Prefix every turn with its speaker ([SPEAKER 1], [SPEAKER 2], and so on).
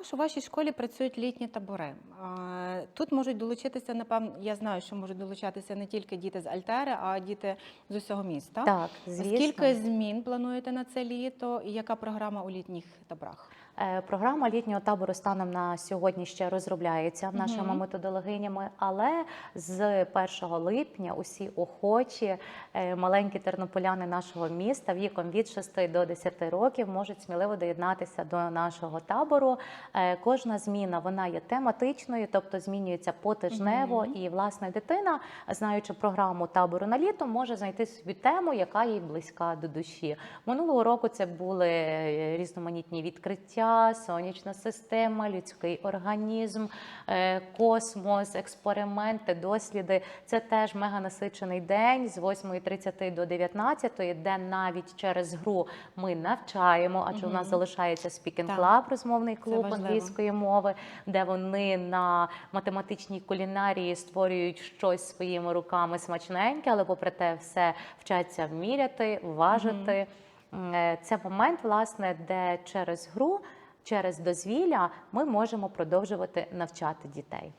[SPEAKER 1] також у вашій школі працюють літні табори. Тут можуть долучитися, напевно, я знаю, що можуть долучатися не тільки діти з Альтери, а діти з усього міста.
[SPEAKER 2] Так, звісно.
[SPEAKER 1] Скільки змін плануєте на це літо і яка програма у літніх таборах?
[SPEAKER 2] Е, Програма літнього табору станом на сьогодні ще розробляється нашими методологинями, але з 1 липня усі охочі е, маленькі тернополяни нашого міста віком від 6 до 10 років можуть сміливо доєднатися до нашого табору. Е, Кожна зміна вона є тематичною, тобто змінюється потижнево,
[SPEAKER 1] Мгм.
[SPEAKER 2] і власне дитина, знаючи програму табору на літо, може знайти собі тему, яка їй близька до душі. Минулого року це були е, різноманітні відкриття, сонячна система, людський організм, е, космос, експерименти, досліди. Це теж мега насичений день з 8.30 до 19, де навіть через гру ми навчаємо, адже у нас залишається спікінг-клаб, розмовний клуб. Англійської мови, де вони на математичній кулінарії створюють щось своїми руками смачненьке, але попри те все вчаться вміряти, важити. Е, Це момент, власне, де через гру, через дозвілля ми можемо продовжувати навчати дітей.